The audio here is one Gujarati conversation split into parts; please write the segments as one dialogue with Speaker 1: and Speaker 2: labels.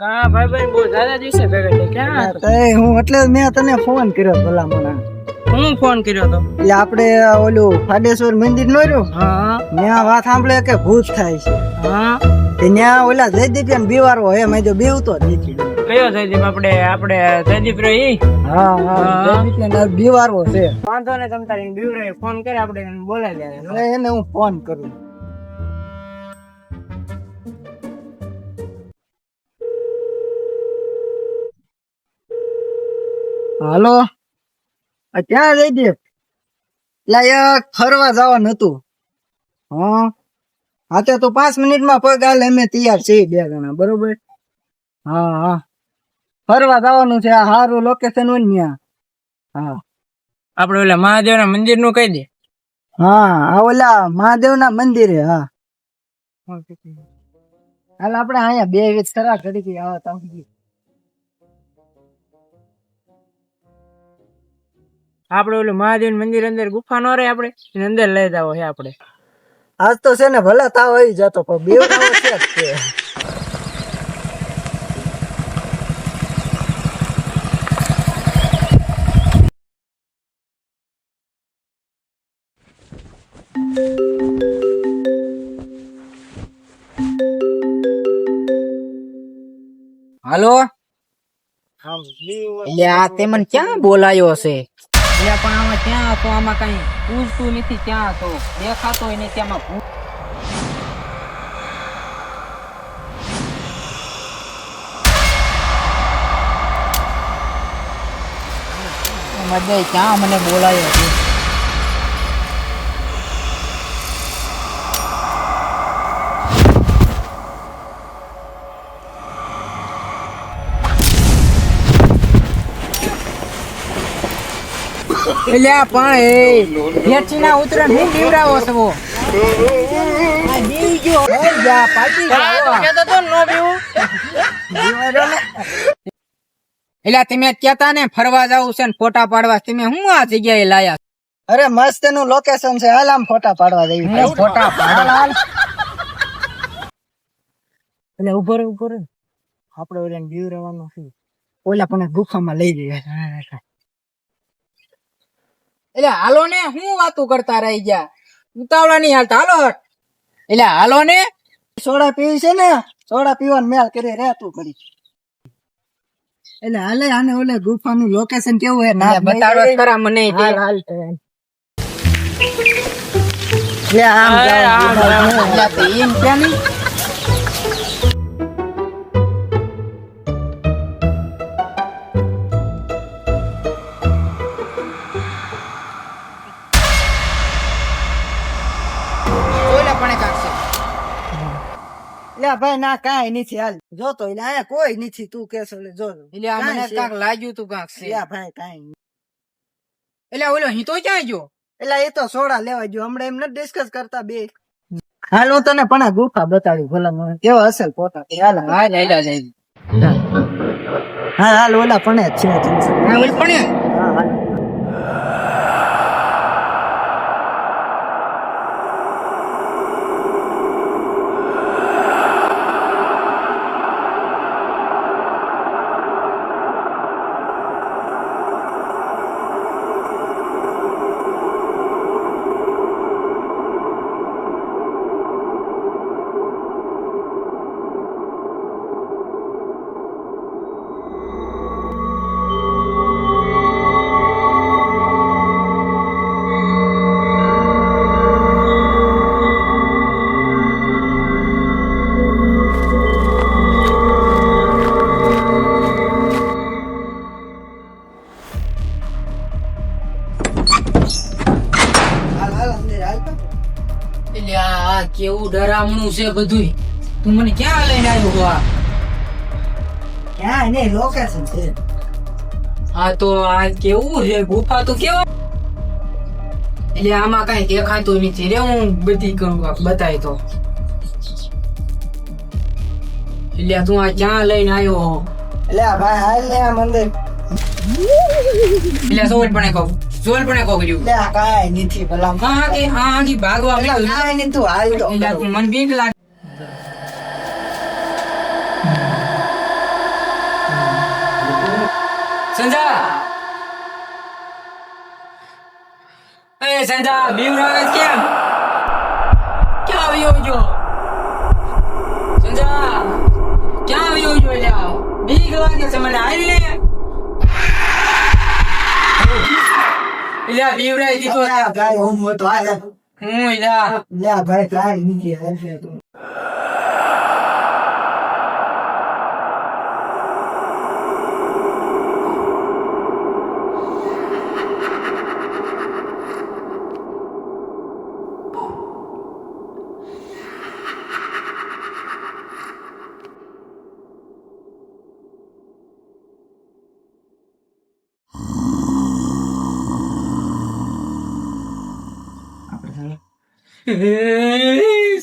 Speaker 1: કા ભાઈ ભાઈ બહુ દાદા દિવસે ભેગા થઈ ક્યાં હતો?
Speaker 2: તઈ હું એટલે મેં તને ફોન કર્યો ભલા
Speaker 1: હું ફોન કર્યો તો?
Speaker 2: એટલે આપણે ઓલું ફાડેશ્વર મંદિર નો રહ્યું?
Speaker 1: હા.
Speaker 2: ત્યાં વાત સાંભળે કે ભૂત થાય છે.
Speaker 1: હા.
Speaker 2: તે ત્યાં ઓલા જયદીપ બીવારો હે મેં જો બીવતો જ નથી.
Speaker 1: કયો જયદીપ? આપણે આપણે જયદીપ રે ઈ?
Speaker 2: હા હા
Speaker 1: હા.
Speaker 2: જયદીપ ને બીવારો છે.
Speaker 1: વાંધો ને તમ તારી બીવરે ફોન કરે આપણે એને બોલાવી દે
Speaker 2: એટલે એને હું ફોન કરું. હાલો? ક્યાં જઈ દે એક ફરવા જવાનું હતું. હા? હા તે તો પાંચ મિનિટમાં પગ હાલ અમે તૈયાર છીએ બે જણા બરોબર? હા હા. ફરવા જવાનું છે આ સારું લોકેશન હોય ને ત્યાં. હા.
Speaker 1: આપણે ઓલા મહાદેવના મંદિરનું કહી દે.
Speaker 2: હા આ ઓલા મહાદેવના મંદિરે હા. હાલ આપણે અહીંયા બે વેચ ખરા ઘડી આવા તમે
Speaker 1: આપણે ઓલું મહાદેવ મંદિર અંદર ગુફા નો રહે આપણે એને અંદર લઈ જાવ હે આપણે.
Speaker 2: આજ તો છે ને ભલે તાવ આવી જતો પણ બે છે જ તે.
Speaker 3: હાલો? એટલે આ તે મને ક્યાં બોલાયો હશે? એટલે પણ આમાં ક્યાં હતો? આમાં કઈ પૂછતું નથી ક્યાં હતો? દેખાતો નહીં ત્યાંમાં ભૂત મજે ક્યાં મને બોલાયો એટલે આ પણ એ વેચીના ઉતરે હું પીવડાવો છો. બીવી એટલે તમે કેતા ને ફરવા જવું છે ને ફોટા પાડવા. તમે હું આ જગ્યાએ લાયા
Speaker 2: અરે મસ્તનું લોકેશન છે. હાલ આમ ફોટા પાડવા જઈએ
Speaker 3: ફોટા પાડવા.
Speaker 2: એટલે ઊભો રે ઊભો રે આપડે ઓલા વ્યૂ રહેવાનું છે. ઓલા પણ ગુફામાં લઈ જઈએ
Speaker 3: એટલે હાલો ને હું વાતું કરતા રહી ગયા. ઉતાવળા નહીં હાલતા. હાલો હટ. એટલે હાલો ને
Speaker 2: સોડા પીવી છે ને સોડા પીવાનું મેલ કરી રહેતું કરી એટલે હાલે આને ઓલે ગુફાનું લોકેશન કેવું હે ના
Speaker 3: બતાડો ખરા મને.
Speaker 2: હાલ હાલ. એટલે આમ જાવ.
Speaker 3: એટલે એમ ક્યાં નહીં
Speaker 2: લે ભાઈ ના કાંઈ નથી હાલ. જો તો એટલે અહીંયા કોઈ નથી તું કેસ એટલે જો
Speaker 3: એટલે આ મને કાંક લાગ્યું તું કાંક છે.
Speaker 2: લે ભાઈ કાંઈ
Speaker 3: એટલે ઓલો હિતો ક્યાં ગયો?
Speaker 2: એટલે એ તો સોડા લેવા જો હમણાં એમ નથી ડિસ્કસ કરતા બે. હાલ હું તને પણ આ ગુફા બતાડ્યું ભલા મને કેવો અસલ પોતા હાલ હાલ. હાલ હાલ ઓલા પણ છે
Speaker 3: હા ઓલ પણ કેવું છે બધું તું મને ક્યાં લઈને આવ્યો છો આ?
Speaker 2: ક્યાં એને લોકેશન છે?
Speaker 3: આ તો આ કેવું છે? ગુફા તો કેવા એટલે આમાં કઈ દેખાતું નથી રે હું બધી કરું બતાય તો. એટલે તું આ ક્યાં લઈને આવ્યો
Speaker 2: એટલે ભાઈ હાલ ને આ મંદિર.
Speaker 3: એટલે સોલ પણ કહું. જોલ પણ
Speaker 2: કોકડ્યું લે કાય નીથી ભલા.
Speaker 3: હા કે હા કે ભાગવા મેં
Speaker 2: ના ને તું હાલ તો.
Speaker 3: મન બીક લાગે. સંજા એ સંજા બીવરાવે કેમ? ક્યાં આવ્યો છો? સંજા ક્યાં આવ્યો છો? લ્યા બીક લાગે છે મને હાલ ને લ્યા બીવરાઈ દીધો.
Speaker 2: હું તો આ
Speaker 3: હું ઇલા
Speaker 2: લ્યા ભાઈ કાંઈ નીચે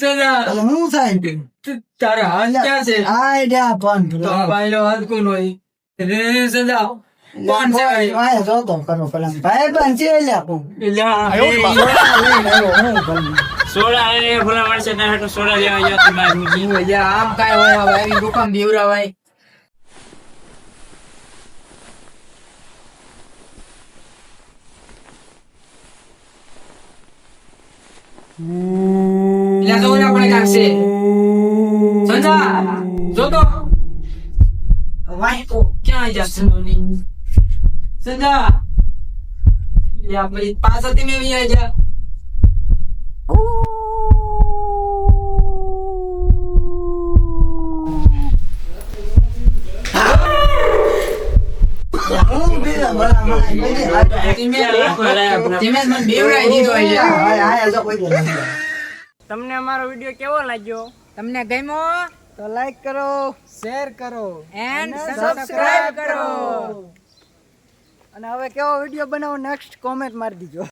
Speaker 2: તું હું થાય તું?
Speaker 3: તારા હાથ ક્યાં છે
Speaker 2: આય લ્યા પણ
Speaker 3: તો. ભાઈનો હાથ રે સંજા કોણ છે
Speaker 2: ભાઈ,
Speaker 3: ભાઈ?
Speaker 2: આય કરો પેલા ભાઈ પણ છે લ્યા તું.
Speaker 1: લ્યા,
Speaker 2: સોડા
Speaker 1: એ ભલા માણસે ના સોડા લેવા ગયા તો જીવ.
Speaker 3: લ્યા આમ કઈ હોય ભાઈ દુકાન બીવરાવાય લ્યા તો ઓલા આપણે છે સંજા જો તો તો ક્યાં જા સંજોની સંજા પછી પાછળથી મેં આવી જા
Speaker 1: તમને અમારો વીડિયો કેવો લાગ્યો?
Speaker 3: તમને ગમ્યો?
Speaker 2: તો લાઈક કરો શેર કરો
Speaker 3: એન્ડ
Speaker 2: અને
Speaker 3: સબસ્ક્રાઇબ કરો.
Speaker 2: અને હવે કેવો વીડિયો બનાવો નેક્સ્ટ કોમેન્ટ મારી દીજો.